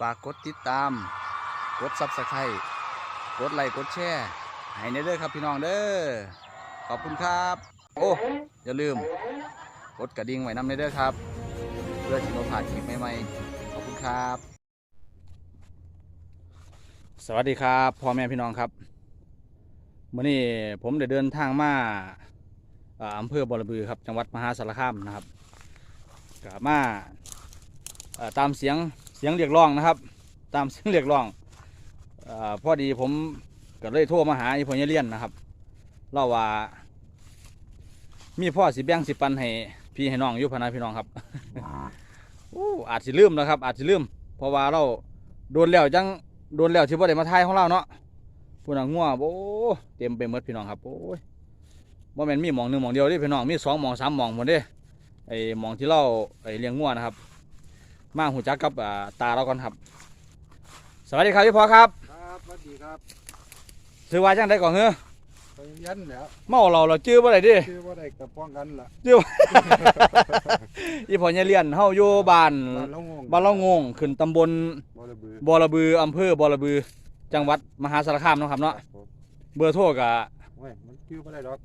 ฝากกดติดตาม กดซับสไครต์กดไลค์กดแชร์ให้ในเด้อครับพี่น้องเด้อขอบคุณครับ โอ้อย่าลืม กดกระดิ่งไว้นำในเด้อครับ เพื่อที่เราผ่านคลิปใหม่ๆขอบคุณครับ สวัสดีครับพ่อแม่พี่น้องครับมื่อนี้ผมได้เดินทางมาอ่าอำเภอบอระบือครับจังหวัดมหาสารคามนะครับกลับมาตามเสียง เสียงเรียกร้องนะครับ ตามเสียงเรียกร้องอาพอดีผมก็เลยโทรมาหาอีพ่อเยเลียนนะครับเล่าว่า มีพ่อสิแบ่งสิปันให้พี่ให้น้องอยู่พะนะพี่น้องครับอู้อาจสิลืมแล้วครับ อาจสิลืม เพราะว่าเราโดนแล้วจังโดนแล้วที่บ่ได้มาทายของเราเนาะพูนังงัวโอ้เต็มไปหมดพี่น้องครับโอ้ยบ่แม่นมีหมองหนึ่งหมองเดียวเดิพี่น้องมีสองหมองสามหมองหมดเด้ไอ้หมองที่เราไอ้เลี้ยงงัวนะครับ มาหูจักกับอ่าตาเราก่อนครับ สวัสดีครับพี่พ่อครับครับสวัสดีครับซื้อว่าจังได้ก่อนเฮ้อไปยันแล้วเมาเราเราจื้อบ่ได้ดิชื่อว่าได้กับป้องกันล่ะอีพ่อเนี่ยเลียนเฮาอยู่บ้านบ้านเรางงบ้านเรางงขึ้นตำบลบ่ระบือบ่อระบืออำเภอบ่อระบือ จังหวัดมหาสารคามเนาะครับเนาะผมเบอร์โทรกะเว้ยมันชื่อบ่ได้ดอก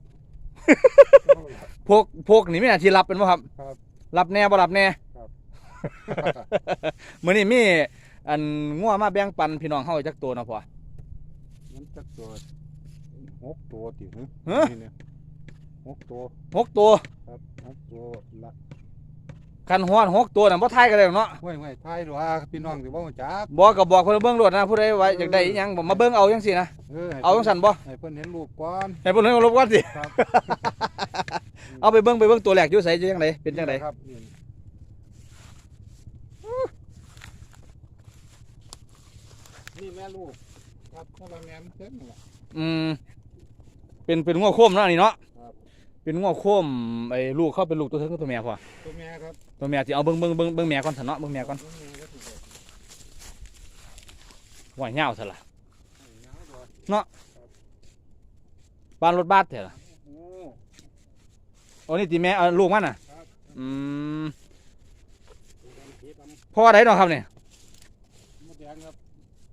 พวกพวกนี่มีหน้าที่รับเป็นบ่ครับครับ รับแน่บ่รับแน่ครับ มื้อนี้มีอันงัวมาแบ่งปันพี่น้องเฮาจักตัวเนาะพ่อมันจักตัวหกตัวติหึฮะนี่เนี่ยหกตัวหกตัวครับหกตัวละคันฮ้อนหกตัวน่ะบ่ทายกันได้หรอกเนาะห้วยห้วยทายดูว่าพี่น้องสิบ่รู้จักบอกก็บอกเพิ่นเบิ่งโลดนะผู้ใดว่าอยากได้อิหยังบอกมาเบิ่งเอาจังซี่นะเออให้เอาจังซั่นบ่ให้เพิ่นเห็นรูปก่อนให้เพิ่นเห็นรบกวนสิครับเอาไปเบิ่งไปเบิ่งตัวแรกอยู่ไสอยู่จังไดเป็นจังไดครับนี่ นี่แม่ลูกครับพ่อแม่มันเพิ่นนั่นล่ะอืม เป็นเป็นงัวโคมเนาะอันนี่เนาะครับ เป็นงัวโคมไอ้ลูกเขาเป็นลูกตัวเทิงกับตัวแม่พ่อตัวแม่ครับตัวแม่สิเอาเบิ่งเบิ่งเบิ่งเบิ่งแม่ก่อนซั่นเนาะเบิ่งแม่ก่อนตัวแม่ก็ถูกแล้วว่าเหยาวซะล่ะยาวตัวบ้านรถบัสแท้ล่ะโอ้ โอ้นี่ติแม่เอาลูกมันน่ะครับ อืมตัวดำสีดำพ่อใดเนาะครับเนี่ยมดแดงครับ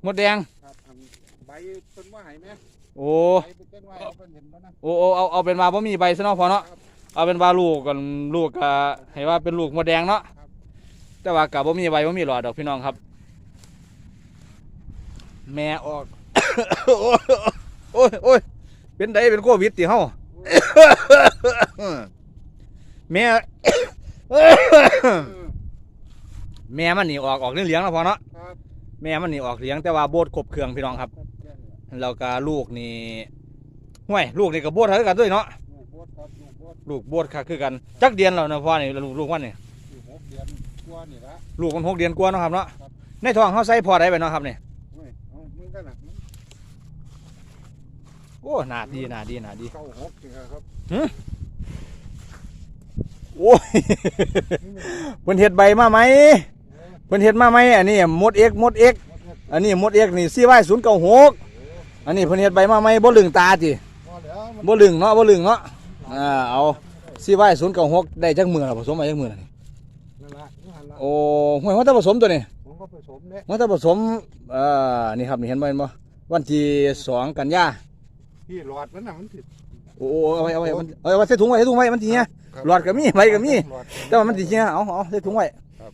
มดแดง ครับอันใบต้นว่าไหไหมโอ้ ใบเป็นต้นว่าเอาเป็นเห็นปะนะ โอ้โอ้เอาเอาเป็นว่าบ่มีใบซะเนาะพ่อเนาะครับเอาเป็นว่าลูกก่อนลูกก็ให้ว่าเป็นลูกมดแดงเนาะครับ แต่ว่าก็บ่มีใบบ่มีหลอดดอกพี่น้องครับ แม่ออก โอ้ยโอ้ยโอ้ยเป็นไดเป็นโควิดติเฮา แม่ เออแม่มันนี่ออกออกเหลี้ยงๆแล้วพอเนาะครับ แม่มันนี่ออกเหลี้ยงแต่ว่าโบดครบเครื่องพี่น้องครับครับแค่นี้แล้วก็ลูกนี่ห่วยลูกนี่ก็โบดเท่ากันด้วยเนาะลูกบดครับลูกบดลูกโบดค่ะคือกันจักเดือนแล้วนะพ่อนี่ลูกลูกมันนี่อยู่หกเดือนกว่านี่ละลูกมันหกเดือนกว่าเนาะครับเนาะครับในท้องเขาใส่พอได้ไปเนาะครับนี่เว้ยเอามึงกันนะมึงโอ้หนาดีหนาดีหนาดีเข้าหกจริงครับโอ้ยเพิ่นเฮ็ดใบมาไหม เออเพิ่นเฮ็ดมาไหมอันนี้มดเอ็กมดเอ็กหมดหมดอันนี้มดเอ็กนี่ซีไว้ศูนย์เก้าหกอันนี้เพิ่นเฮ็ดใบมาไหมบ่ลึงตาจิพอแล้วมันบ่ลึงเนาะบ่ลึงเนาะอ่าเอาซีไว้ศูนย์เก้าหกได้จักมือแล้วผสมมาจักมือแล้วนี่นั่นละนี่หันละโอ้ห่วยเขาจะผสมตัวนี้ผมก็ผสมเนี่ยมันจะผสมเอ่อนี่ครับนี่เห็นบ่เห็นบ่วันที่สองกันยาพี่หลอดมันน่ะมันติดโอ้โอ้เอาไว้เอาไว้มันเอาไว้ใส่ถุงไว้ใส่ถุงไว้มันสิเหี้ยครับหลอดก็มีใบก็มีหลอดแต่ว่ามันสิเหี้ยเอาเอาใส่ถุงไว้ครับ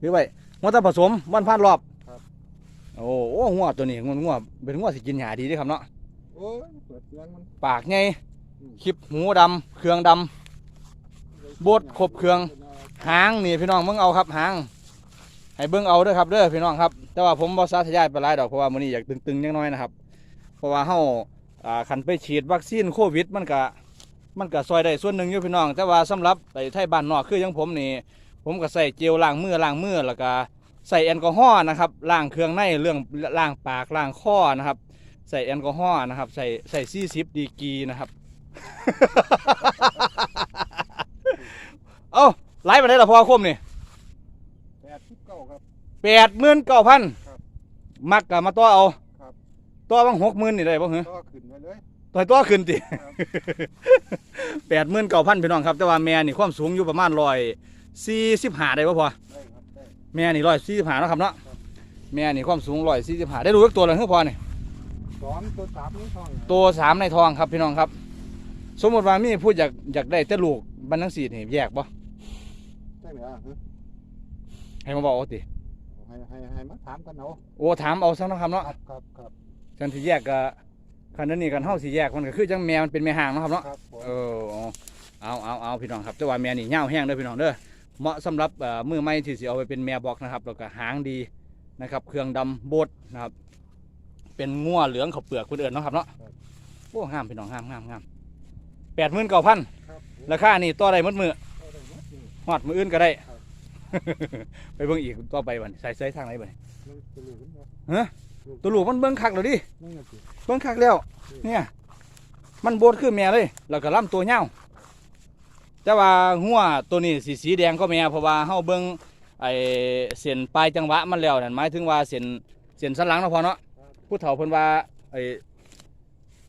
ถือไว้ มันจะผสมวันพาดรอบครับ โอ้โอ้งัวตัวนี้งัวงัวเป็นงัวสิกินหญ้าดีเด้อครับเนาะโอ้ยเปิดเสียงมัน ปากใหญ่คลิปหูดำเครื่องดำบดครบเครื่องหางนี่พี่น้องเบิ่งเอาครับหางให้เบิ่งเอาเด้อครับเด้อพี่น้องครับ แต่ว่าผมบ่สาธยายไปหลายดอกเพราะว่ามื้อนี้อยากตึงๆจังน้อยนะครับ เพราะว่าเฮาอ่าคันไปฉีดวัคซีนโควิดมันก็มันก็ซอยได้ส่วนหนึ่งอยู่พี่น้อง แต่ว่าสำหรับไอ้ไทยบ้านนอกคืออย่างผมนี่ผมก็ใส่เจลล้างมือล้างมือแล้วก็ ใส่แอลกอฮอล์นะครับล้างเครื่องในเรื่องล้างปากล้างคอนะครับ ใส่แอลกอฮอล์นะครับ ใส่ใส่40ดีกรีนะครับ เอ้าไล่มาได้ละพอคมนี่แปดสิบเก้าครับ แปดหมื่นเก้าพันครับมักกะมาต่อเอาครับต่อบ้างหกหมื่นนี่ได้บ้างเหรอก็ขึ้นไปเลยต่อยต่อขึ้นติครับ แปดหมื่นเก้าพันพี่น้องครับ แต่ว่าแม่นี่ความสูงอยู่ประมาณร้อยสี่สิบห้าได้ป่พอ ได้ครับได้ แม่นี่ร้อยสี่สิบห้านาะครับเนาะครับแม่นี่ความสูงร้อยสี่สิบห้าได้ดูสักตัวเลยเฮ้ยพอนี่สองตัวสามนี่ท้องตัวสามในทองครับพี่น้องครับ สมมติว่ามีพูดอยากอยากได้แต่ลูกบันทั้งสี่นี่แยกบ่ใช่ไหมอะฮะให้มาบอกเอาติให้ให้ให้มาถามกันเอาโอ้ถามเอาสักนะครับเนาะครับครับครับกันที่แยกก็คันนั้นนี่กันเฮาสิแยกมันก็คือจังแมวมันเป็นแม่ห่างเนาะครับเนาะครับผม เออเอาเอาเอาพี่น้องครับแต่ว่าแม่นี่ยาวแห้งเด้อพี่น้องเด้อ เหมาะสำหรับเอ่อมือใหม่ที่สิเอาไปเป็นแม่บอกนะครับแล้วก็หางดีนะครับ เครื่องดำโบดนะครับ เป็นงัวเหลืองเขาวเปลือกคนอื่นเนาะครับเนาะโอ้งามพี่น้องงามงามงามแปดหมื่นเก้าพันครับผมราคานี่ต่อได้หมดมือเอาได้หมดนี่หอดมืออื่นก็ได้ครับไปเบิ่งอีกต่อไปบัดนี้ใส่ใส่ทางไหนบัดนี้มันจะรู้กันบ่ฮะตัวลูกมันเบิ่งคักแล้วดินั่นน่ะสิเบิ่งคักแล้ว เนี่ย มันโบดคือแม่เลย แล้วก็ลำตัวยาว แต่ว่าหัวตัวนี้สีสีแดงก็แม่เพราะว่าเฮาเบิ่งไอ้เส้นปลายจังหวะมันแล้วนั่นหมายถึงว่าเส้นเส้นสันหลังเนาะพอเนาะผู้เฒ่าเพิ่นว่าไอ้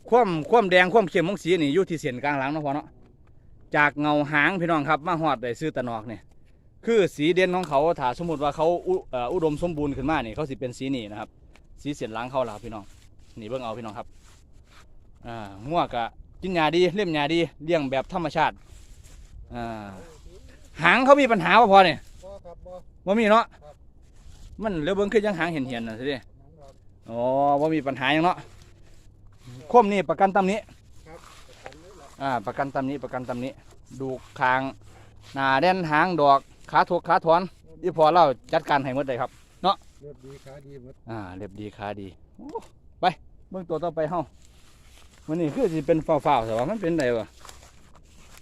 ความความแดงความเข้มของสีนี่อยู่ที่เส้นกลางหลังเนาะพอเนาะจากเงาหางพี่น้องครับมาฮอดได้ซื้อตะนอกเนี่ยคือสีเด่นของเขาถ้าสมมติว่าเขาอุดมสมบูรณ์ขึ้นมานี่เขาสิเป็นสีนี้นะครับ สีเส้นหลังเขาล่ะครับพี่น้องนี่เบิ่งเอาพี่น้องครับอ่างัวกะกินหญ้าดีเลี้ยงหญ้าดีเลี้ยงแบบธรรมชาติ อ่าหางเขามีปัญหาบ่พอเนี่ยบ่ครับบ่ ว่ามีเนาะครับ มันเลี้ยวเบิ้งขึ้นยังหางเห็นเห็นๆน่ะสิเด้นั่นครับอ๋อว่ามีปัญหาหยังเนาะคมนี่ประกันตำนี้ครับประกันเลยล่ะอ่าประกันตำนี้ประกันตำนี้ ดูกคางหน้าแด่นหางดอกขาถกขาถอนอีพอเราจัดการให้หมดเลยครับเลือดดีขาดีหมดอ่าเรียบดีขาดีโอ้ไปเบิ่งตัวต่อไปเฮาวันนี้คือสิเป็นฝ้าวๆแต่ว่ามันเป็นไดวะมัน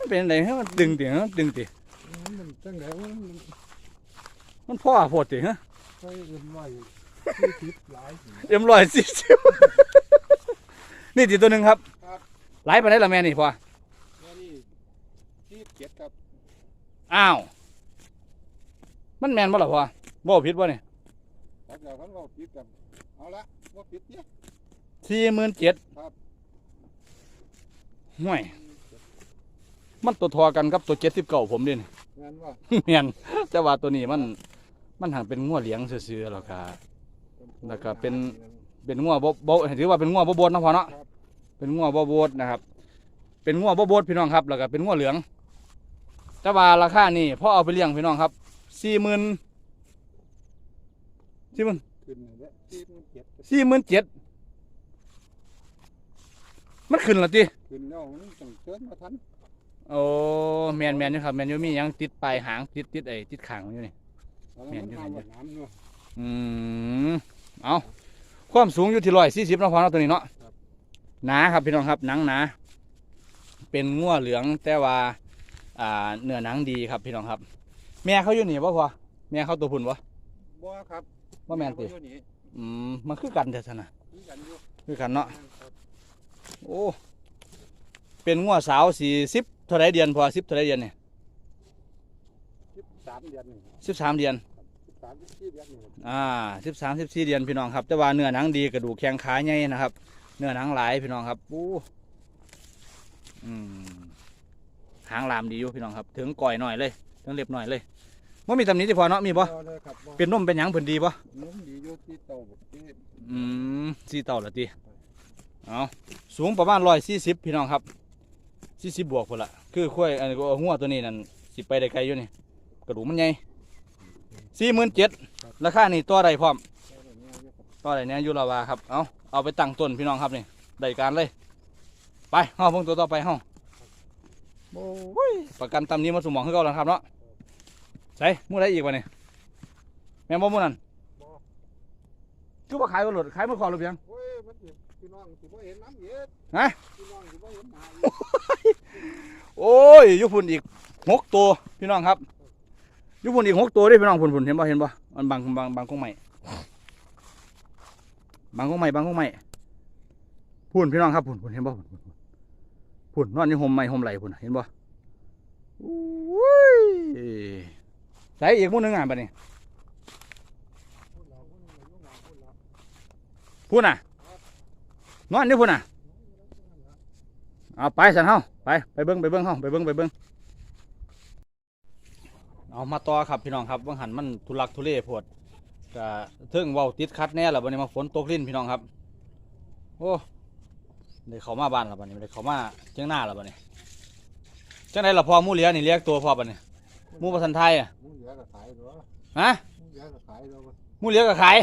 เป็นไดให้มันดึงติฮะดึงติมันจังไดวะมันมันพ่อโพดติฮะใส่เอ็มไว้ที่ทิพหลายสิเอ็มร้อยสี่สิบนี่ติตัวหนึ่งครับครับหลายไปได้ละแม่นี่พ่อแล้วนี่ที่เจ็ดครับอ้าว มันแมนบ่ล่ะพ่อบ่ผิดบ่นี่แล้วเดี๋ยวเขาบอกปิดกันเอาละว่าปิดเนี่ยสี่หมื่นเจ็ดครับห่วย มันตัวทอกันกับตัวเจ็ดสิบเก้าผมเด่นงั้นว่าแม่นแต่ว่าตัวนี้มันมันห่างเป็นงัวเหลียงซื่อๆแล้วก็แล้วก็เป็น เป็นงัวบ่บ่ถือว่าเป็นงัวบ่โบดเนาะพ่อเนาะครับเป็นงัวบ่โบดนะครับ เป็นงัวบ่โบดพี่น้องครับ แล้วก็เป็นงัวเหลือง แต่ว่าราคานี่พอเอาไปเลี้ยงพี่น้องครับสี่หมื่นสี่หมื่นขึ้นเลยที่มันเจ็ดสี่หมื่นเจ็ดมันขึ้นและติขึ้นแล้วมันต้องเชิญมาทัน โอ้แมนแมนอยู่ครับแมนอยู่มีหยังติดปลายหางติดติดไอ้ติดขางอยู่นี่แล้วเห็มันนอยู่มาเห็นอยู่ว่าน้ำเนาะ อืมเอาความสูงอยู่ที่ร้อยสี่สิบนาะพอเนาะตัวนี้เนาะครับ หนาครับพี่น้องครับหนังหนาเป็นงัวเหลืองแต่ว่าอ่าเนื้อหนังดีครับพี่น้องครับ แม่เขาอยู่นี่ป่ะพอแม่เขาตัวพุ่นวะบ่ครับว่าแม่นติอยู่นี่อืมมันคือกันแต่สนะมีกันอยู่คือกันเนาะครับโอ้เป็นงัวสาวสี่สิบ เท่าไรเดือนพอสิบเท่าไรเดือนเนี่ยสิบสามเดือนนี่สิบสามเดือนสิบสามสิบสี่เดือนนี่อ่าสิบสามสิบสี่เดือนพี่น้องครับ แต่ว่าเนื้อหนังดีกระดูกแข้งขาใหญ่นะครับ เนื้อหนังหลายพี่น้องครับปูอืมหางลามดีอยู่พี่น้องครับ ถึงก่อยหน่อยเลยถึงเล็บหน่อยเลยว่ามีตำหนี้ที่พอเนาะมีบ่บ่เลยครับบ่เป็นนมเป็นหยังเพิ่นดีบ่นุ่มดีอยู่ที่เตาที่อืมสี่เต่าละตีเอาสูงประมาณร้อยสี่สิบพี่น้องครับ สี่สิบบวกพุ่นละคือข้อยอันนี้ก็หัวตัวนี้นั่นสิไปได้ไกลอยู่นี่กระดูกมันใหญ่สี่หมื่นเจ็ดราคานี่ตัวใดพร้อมเตาเนี่ยอยู่ครับต่อไหนเนี่ยอยุลาวาครับเอาเอาไปตั้งต้นพี่น้องครับนี่ได้การเลย ไปเฮาเพิ่งตัวต่อไปเฮาโอ้ยประกันตำนี้มาสมองให้เขาแล้วครับเนาะใส่มู่ได้อีกวะเนี่ยแม่นบ่มู่นั่นบ่คือว่าขายบ่หลดขายมันคอหรือยังโอ้ยมันสิ พี่น้องสิบ่เห็นน้ำเย็ดฮะพี่น้องสิบ่เห็นหน้าโอ้ยอยุพุ่นอีกหกตัวพี่น้องครับอยุพุ่นอีกหกตัวเด้พี่น้องพุ่นพุ่นเห็นบ่เห็นบ่มันบางบางบางกงใหม่บางกงใหม่บางกงใหม่พุ่นพี่น้องครับพุ่นพุ่นเห็นบ่พุ่นพุ่นพุ่นพุ่นนอนอยู่ห่มไม้ห่มไหลพุ่นน่ะเห็นบ่อุ้ยใส่อีกหมู่หนึงอะบัดนี้พูดเราพูดเราอยู่หน้าพูดเราพุ่นน่ะ นอนอยู่พุ่นน่ะเอาไปสันเฮาไปไปเบิ่งไปเบิ่งเฮาไปเบิ่งไปเบิ่งเอามาต่อครับพี่น้องครับว่างหันมันทุลักทุเลโพดก็เทิงเว้าติดคัดแน่แล้วบัดนี้มาฝนตกลิ้นพี่น้องครับ โอ้ได้เข้ามาบ้านแล้วบัดนี้ได้เข้ามาเจียงหน้าแล้วบัดนี้จังไดล่ะพ่อหมูเหลียนี่เรียกตัวพ่อบัดนี้หมูประทันไทยอะมึงเหลือก็ขายตัวฮะมึงเหลือก็ขายตัวหมูเหลียก็ขาย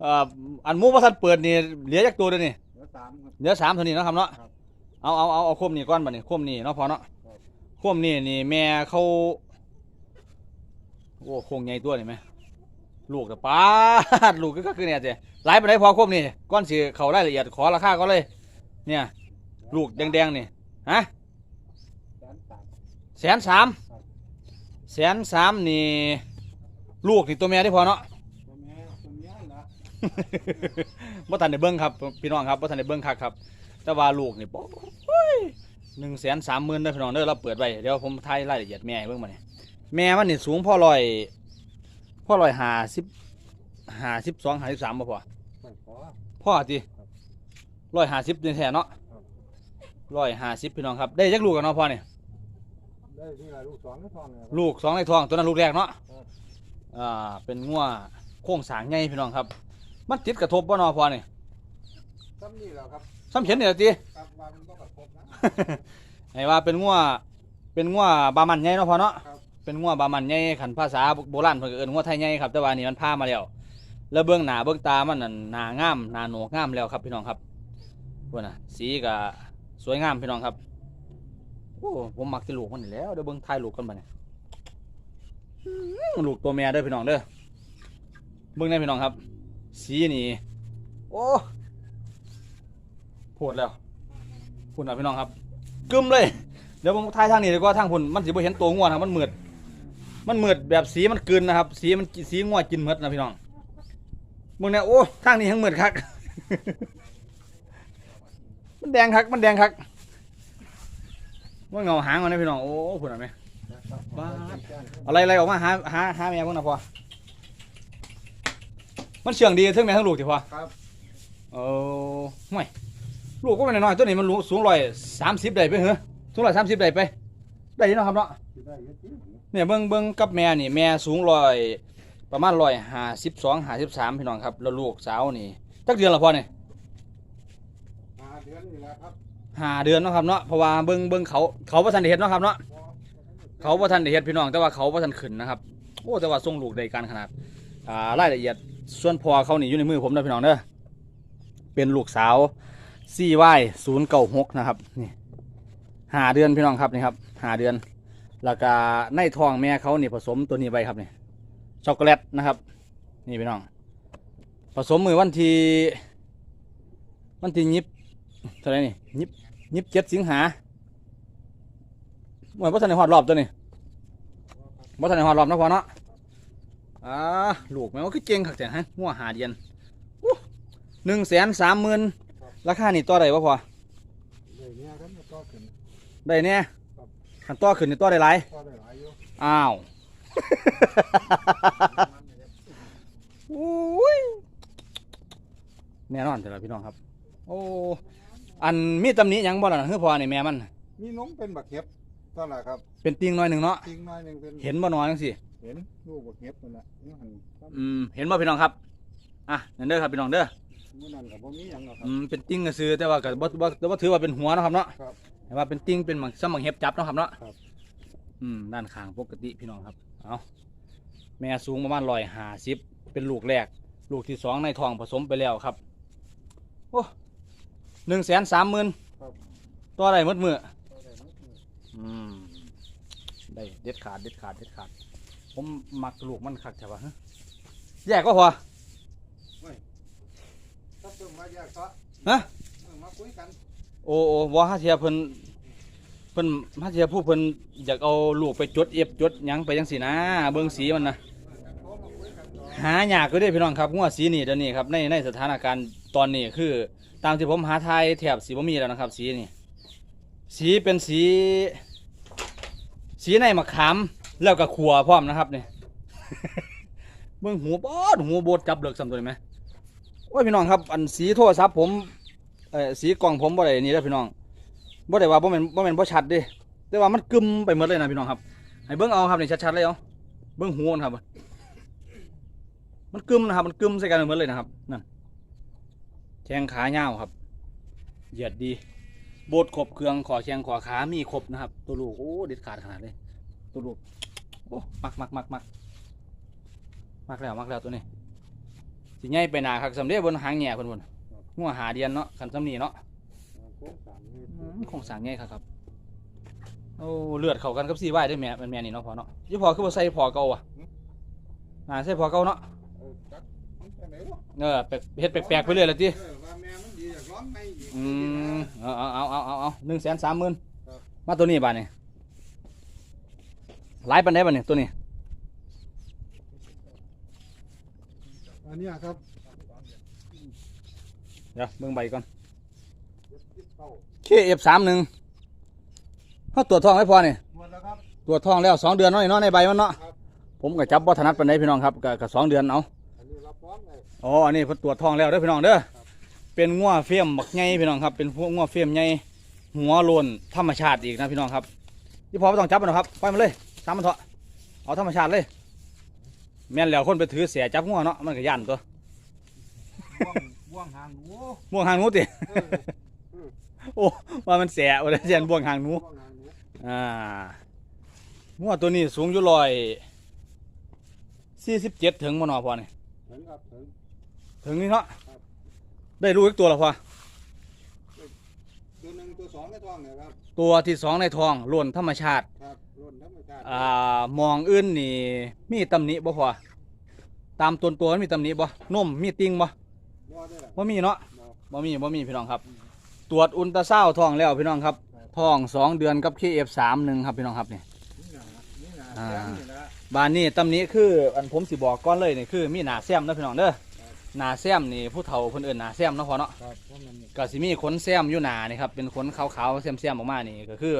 เอ่ออันหมูประทันเปิดนี่เหลือจักตัวเด้อนี่เหลือสามครับ เหลือสามเท่านี้เนาะครับเนาะครับเอาเอาเอาเอาโคมนี่ก้อนบัดนี้โคมนี่เนาะพอเนาะครับโคมนี่นี่แม่เขาโอ้โคงใหญ่ตัวนี่ไหมลูกแต่ป้าดลูกก็คือเนี่ยเจ้หลายไปได้พอโคมนี่ก้อนสีเขารายละเอียดขอราคาก็เลย เนี่ย ลูกแดงๆนี่ฮะ แสนสาม แสนสามแสนสามนี่ ลูกนี่ตัวแม่ได้พอเนาะ ตัวแม่ตัวเมียนะ บ่ทันได้เบิ่งครับพี่น้องครับบ่ทันได้เบิ่งคักครับ แต่ว่าลูกนี่บ่หนึ่งแสนสามหมื่นเด้อพี่น้องเด้อเราเปิดไว้เดี๋ยวผมทายรายละเอียดแม่ให้เบิ่งมาเนี่ยแม่มันนี่สูงพ่อลอยพ่อลอยห้าสิบห้าสิบสองห้าสิบสามบ่พอไม่พอพ่อติร้อยห้าสิบนี่แท้เนาะครับร้อยห้าสิบพี่น้องครับ ได้จักลูกกันเนาะพ่อนี่ได้ที่ละลูกสองก็ทองเลยครับลูกสองในท้องตัวนั้นลูกแรกเนาะครับอ่าเป็นงัวโค้งสร้างใหญ่พี่น้องครับ มันติดกระทบบ่เนาะพ่อนี่ซ้ำนี่แหละครับซ้ำเขียนนี่ล่ะติครับว่ามันต้องกระทบนะให้ว่าเป็นงัวเป็นงัวบามันใหญ่เนาะพ่อเนาะครับ เป็นงัวบามันใหญ่ขันภาษาโบราณเพิ่นก็เอิ้นงัวไทยใหญ่ครับแต่ว่านี่มันพามาแล้วแล้วเบื้องหน้าเบื้องตามันนั่นหน้างามหน้าโหนกงามแล้วครับพี่น้องครับพุ่นน่ะสีก็สวยงามพี่น้องครับโอ้ผมมักสิลูกมันนี่แหล้วเดี๋ยวเบิ่งถ่ายลูกกันบัดนี้อื้อลูกตัวแม่เด้อพี่น้องเด้อเบิ่งได้พี่น้องครับ สีนี่โอ้โพดแล้วพุ่นน่ะพี่น้องครับกึมเลย เดี๋ยวผมถ่ายทางนี้ดีกว่าทางพุ่นมันสิบ่เห็นตัวงวนะครับมันมืดมันมืดแบบสีมันกลืนนะครับ สีมันสีงวกินหมดนะพี่น้องมึงเนี่ยโอ้ทางนี้ทั้งมืดคักมันแดงคักมันแดงคักว่าเงาหางมันนะพี่น้องโอ้พุ่นอะไหมบ้าอะไรอะไรออกมาหาหาหาแม่พวกน่ะพอ มันเชื่องดีทั้งแม่ทั้งลูกทีพอครับเออห่วยลูกก็ไม่น้อยๆตัวนี้มันรู้สูงร้อยสามสิบได้ไปเหรอสูงร้อยสามสิบได้ไป ได้อยินนาะครับเนาะที่ได้เยอะจริงเนี่ยเบิ้งเบิ้งกับแม่นี่แม่สูงร้อยประมาณร้อยห้าสิบสองห้าสิบสามพี่น้องครับแล้วลูกสาวนี่จักเดือนละพอเนี่ยห้าเดือนนี่แหละครับห้าเดือนเนาะครับเนาะเพราะว่าเบิ้งเบิ้งเขาเขาประทันได้เห็ดเนาะครับเนาะพอเขาประทันได้เห็ดพี่น้องแต่ว่าเขาประทันขึ้นนะครับโอ้แต่ว่าทรงลูกได้การขนาดอ่ารายละเอียด ส่วนพอเขานี่อยู่ในมือผมนะพี่น้องเด้อเป็นลูกสาวซี่วายศูนย์เก้าหกนะครับนี่หาเดือนพี่น้องครับนี่ครับหาเดือนแล้วก็ในท้องแม่เขานี่ผสมตัวนี้ไปครับนี่ช็อกโกแลตนะครับ นี่พี่น้อง ผสมมือวันที่วันที่ยิบเท่าไหรนี่ยิบยิบเจ็ดสิงหาเหมือนว่าทันในหอดรอบตัวนี้ว่าทันในหอดรอบนะพอเนาะ อ่าลูกแม่ว่าคือเก่งขักแต่ฮะงัวหาเดียนหนึ่งแสนสามหมื่นราคานี่ต่อได้ปะพอเลยเนี่ยครับมันก็ขึ้นได้เนี่ยครับขันต่อขึ้นนี่ต่อได้หลายก็ได้หลายอยู่อ้าวอุ้ยแน่นอนเถอะล่ะพี่น้องครับ โอ้อันมีตำหนิหยังบ่ล่ะคือพอนี่แม่มันมีน้องเป็นบักเห็บตอนไหนครับเป็นติงน้อยหนึ่งเนาะจริงน้อยหนึ่งเป็นเห็นบ่น้อยจังสิ เห็นลูกบักเห็บนั่นแหละนี่หันครับอืมเห็นบ่พี่น้องครับอะนั่นเด้อครับพี่น้องเด้อมื่อนั้นกับบ่มีหยังหรอกครัอืบมเป็นติงก็ซื้อแต่ว่าก็บ่บ่บ่บ่ถือว่าเป็นหัวเนาะครับเนาะครับแต่ว่าเป็นติงเป็นหมังสมังเห็บจับเนาะครับเนาะครับ อืมด้านข้างปกติพี่น้องครับเอาแม่สูงประมาณ150เป็นลูกแรก ลูกที่สองในท้องผสมไปแล้วครับโอ้หนึ่งแสนสามหมื่นครับ ตัวอะไรมดมือ ก็ได้น้องมืออืม ได้เด็ดขาดเด็ดขาดเด็ดขาด ผมมักลูกมันคักใช่ปะฮะแยกก็พอถ้าเพิ่งมาแยกซะฮะเออมาคุยกัน โอ้โอ้ว่าฮาเทียเพิ่นเพิ่นฮาเทียผู้เพิ่นอยากเอาลูกไปจดเอฟจดหยังไปจังสีนะ เบิ่งสีมันนะโทรมาคุยกันต่อหายากก็ได้อพี่น้องครับงัวสีนี่เดี๋ยวนี้ครับในในสถานการณ์ตอนนี้คือ ตามที่ผมหาทายแถบสีบ่มีแล้วนะครับ สีนี่สีเป็นสี สีในมะขาม แล้วก็ขัวพร้อมนะครับเนี่ยเบิ่งหัวบอดหัวโบดจับเลิกซ้ำตัวไหมโอ้ยพี่น้องครับ อันสีโทรศัพท์ผมเออสีกล่องผมบ่ได้นี่แล้วพี่น้องบ่ได้ว่าบ่แม่นบ่แม่นบ่ชัดด้แต่ว่ามันกึมไปหมดเลยนะพี่น้องครับให้เบิ่งเอาครับนี่ชัดๆเลยเอาเบิ้งหูมันครับ มันกึมนะครับมันกึมใส่กันหมือนเลยนะครับนั่นแข้งขาเงาครับ เหยียดดี โบดครบเครื่องขอแข้งขอขามีครบนะครับ ตัวลูกโอ้เด็ดขาดขนาดเลย ตัวลูกโอ้มักมักมักมักมักแล้วมักแล้วตัวนี้สิใหญ่ไปหนาครับสำเร็จบนหางแง่เพิ่นบนงัวหาเดียนเนาะขันสำนีเนาะโค้งสามนี่อืมคงสร้างใหญ่ครับครับโอ้เลือดเข้ากันกับซีไว้ได้แม่มันแม่นี่เนาะพอเนาะยี่พอคือบ่ใส่พอเก่าอะน่าใส่พอเก่าเนาะเออจักมันไปไหนวะเออแปลกเฮ็ดแปลกๆไปเรื่อยละติเออว่าแม่มันดีอยากร้องไม่อีกอืมเอาเอาเอาเอาเอาเอาหนึ่งแสนสามหมื่นครับมาตัวนี้บาทนี่ หลายปันได้บาทนี่ตัวนี้ อันเนี้ยครับเดี๋ยวเบิ่งใบก่อนเจ็ดสิบเก้าเคเอฟสามหนึ่งเขาตรวจท้องไม่พอนี่หมดแล้วครับ ตรวจท้องแล้วสองเดือนเนาะนี่เนาะในใบมันเนาะครับ ผมก็จับบ่ถนัดปานใดพี่น้องครับก็ก็สองเดือนเอา อันนี้รับฟ้องเลย อ๋อ อันนี้เพิ่นตรวจท้องแล้วเด้อพี่น้องเด้อ เป็นงัวเฟียมบักใหญ่พี่น้องครับ เป็นพวกงัวเฟียมใหญ่หัวโลนธรรมชาติอีกนะพี่น้องครับ ที่พอไม่ต้องจับมันหรอกครับปล่อยมันเลย ตามมันเถอะเอาธรรมชาติเลย แม่นแล้วคนไปถือเสียจับงัวเนาะมันก็ย่านตัวบ่วงบ่วงหางหนูบ่วงหางหนูติเออโอ้ว่ามันเสียว่าได้เสียนบ่วงหางหนูบ่วงหางหนูอ่างัวตัวนี้สูงอยู่ร้อยสี่สิบเจ็ดถึงมนอพอนี่ถึงครับถึงถึงนี่เนาะครับได้รู้อีกตัวและพอตัวหนึ่งตัวสองในท้องเนี่ยครับตัวที่สองในท้องล้วนธรรมชาติครับ อ่ามองอื่นนี่มีตำหนิบ่พอตามต้นตัวมันมีตำหนิบ่นมมีติ่งบ่บ่ได้หรอบ่มีเนาะบ่มีบ่มีพี่น้องครับ ตรวจอุลตราซาวด์ท้องแล้วพี่น้องครับท้องสองเดือนกับ KF31 ครับพี่น้องครับนี่นี่หนานี่อ่าแข็งนี่บ้านนี้ตำหนิคืออันผมสิบอกก่อนเลยนี่คือมีหนาแซมนะพี่น้องเด้อหนาแซมนี่ผู้เฒ่าเพิ่นเอิ้นหนาแซมเนาะพอเนาะกับเพราะมันนี่ก็สิมีขนแซมอยู่หนานี่ครับเป็นขนขาวๆแซมๆออกมานี่ก็คือ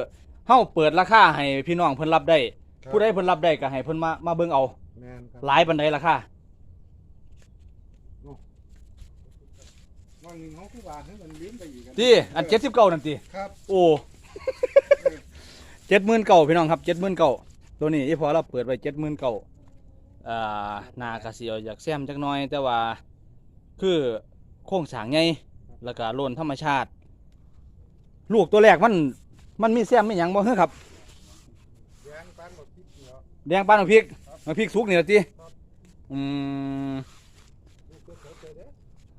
เฮาเปิดราคาให้พี่น้องเพิ่นรับได้ผู้ใดเพิ่นรับได้ก็ให้เพิ่นมามาเบิ่งเอาแมนครับหลายปานใดราคาว่าเงินของผู้ว่าให้มันลิ้นไปอีกกันติอัน79นั่นติครับโอ้เจ็ดหมื่นเก่าพี่น้องครับเจ็ดหมื่นเก่าตัวนี้อีพอเราเปิดไว้เจ็ดหมื่นเก่าอ่าหนากระเสียวอยากแซมจักหน้อย แต่ว่าคือโครงสร้างใหญ่แล้วก็โลนธรรมชาติ ลูกตัวแรกมัน มันมีแซมมีหยังบ่เฮ้อครับแยงปันหมดพริกเหนียวแดงปานน้ำพริกน้ำพริกสุกนี่ละติอืมลูกตัวเสือเด้อ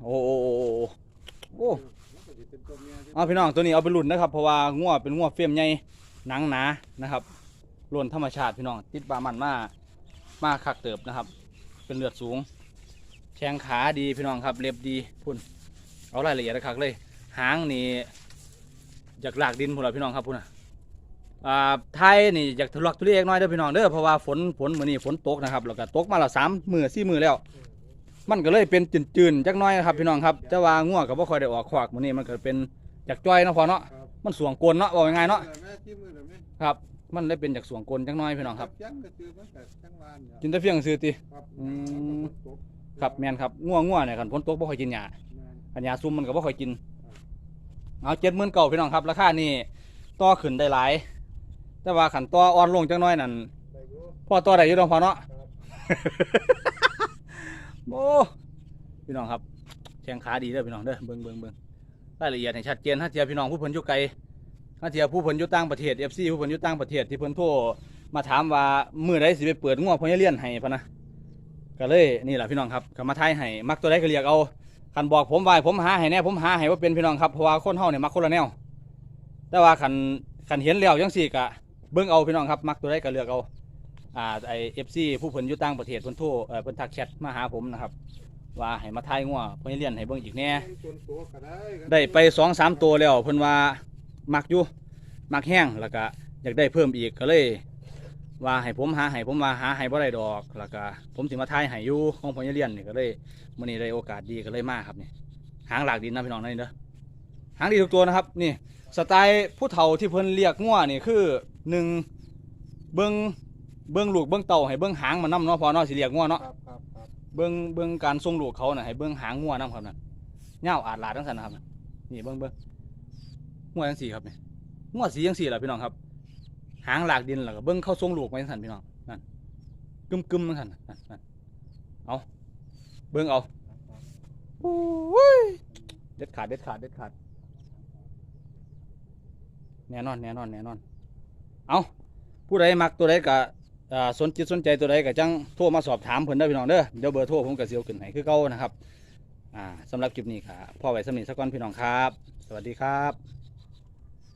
โอ้โอ้โอ้โอ้โอ้มันก็สิเป็นตัวเมียที่เอาพี่น้องตัวนี้เอาไปรุ่นนะครับเพราะว่างัวเป็นงัวเฟียมใหญ่หนังหนานะครับล้วนธรรมชาติพี่น้องติดบามันมามาคักเติบนะครับ เป็นเลือดสูงแข้งขาดีพี่น้องครับเล็บดีพุ่นเอารายละเอียดคักเลย หางนี่ อยากลากดินพุ่นละพี่น้องครับพุ่นน่ะอ่าไทยนี่อยากทะลักทุเรศน้อยเด้อพี่น้องเด้อเพราะว่าฝนฝนมื้อนี้ฝนตกนะครับแล้วก็ตกมาและสามมือสี่มือแล้ว มันก็เลยเป็นจืนๆจักหน้อยนะครับพี่น้องครับแต่ว่างัวก็บ่ค่อยได้ออกขวากมื้อนี้มันก็เป็นจากจ้อยเนาะพอเนาะมันสวงกลเนาะบอกง่ายๆเนาะครับ มันเลยเป็นจากสวงกลจักหน้อยพี่น้องครับยังก็คือมันแต่ทั้งวันเนี่ยกินแต่เพียงซื้อติครับอืมครับแม่นครับงัวงัวเนี่ยคันฝนตกบ่ค่อยกินหญ้าอันหญ้าซุ่มมันก็บ่ค่อยกิน เอา70,000เก่าพี่น้องครับ ราคานี่ต่อขึ้นได้หลาย แต่ว่าขันต่ออ่อนลงจักหน้อยนั่นได้อยู่อต่อได้อยู่ดอกพอเนาะโอ้พี่น้องครับแข้งขาดีเด้อพี่น้องเด้อเบิ่งเบิ่งเบิ่งรายละเอียดให้ชัดเจนถ้าเทียพี่น้องผู้เพิ่นอยู่ไกลถ้าเทียผู้เพิ่นอยู่ต่างประเทศ FC ผู้เพิ่นอยู่ต่างประเทศที่เพิ่นโทรมาถามว่ามือใดสิไปเปิดงัวพญาเลียนให้พะนะก็เลยนี่แหละพี่น้องครับก็มาทายให้มักตัวใดก็เรียกเอา คันบอกผมว่าผมหาให้แน่ผมหาให้ว่าเป็นพี่น้องครับเพราะว่าคนเฮาเนี่ยมักคนละแนว แต่ว่าคันคันเห็นแล้วจังซี่ก็เบิ่งเอาพี่น้องครับมักตัวใดก็เลือกเอาอ่าไอ FC ผู้เพิ่นอยู่ต่างประเทศเพิ่นโทรเอ่อเพิ่นทักแชทมาหาผมนะครับ ว่าให้มาทายงัวพญาเลียนให้เบิ่งอีกแน่ได้ได้ไปสองสามตัวแล้วเพิ่นว่ามักอยู่มักแห้งแล้วก็อยากได้เพิ่มอีกก็เลย ว่าให้ผมหาให้ผมว่าหาให้บ่ได้ดอกแล้วก็ผมสิมาทายให้อยู่ของพญาเลียนนี่ก็เลยมื้อนี้ได้โอกาสดีก็เลยมาครับนี่หางหลากดินนะพี่น้องนี่เด้อหางดีทุกตัวนะครับนี่สไตล์ผู้เฒ่าที่เพิ่นเรียกงัวนี่คือหนึ่งเบิ่งเบิ่งลูกเบิ่งเต่าให้เบิ่งหางมันนํเนาะพอเนาะสิเรียกงัวเนาะเบิ้งเบิ้งการทรงลูกเขาน่ะให้เบิ้งหางงัวน้ำครับนั่นเงาอาดลาดทั้งสันนะครับนี่เบิ้งเบิ้งงัวจังสี่ครับนี่งัวสีจังสี่แหละพี่น้องครับ หางหลากดินแล้วก็เบิ้งเข้าทรงลูกไว้จังสันพี่น้องนั่นกึมกึมๆนั่นนั่นนั่นเอาเบิ่งเอาโอ้ยเด็ดขาดเด็ดขาดเด็ดขาดแน่นอนแน่นอนแน่นอน เอาผู้ใดมักตัวใดก็อ่าสนจิตสนใจตัวใดก็จังโทรมาสอบถามเพิ่นเด้พี่น้องเด้อเดี๋ยวเบอร์โทรผมก็สิเอาขึ้นให้คือเก่านะครับอ่าสำหรับคลิปนี้ครับพ่อไว้สำนีสักก่อนพี่น้องครับ สวัสดีครับ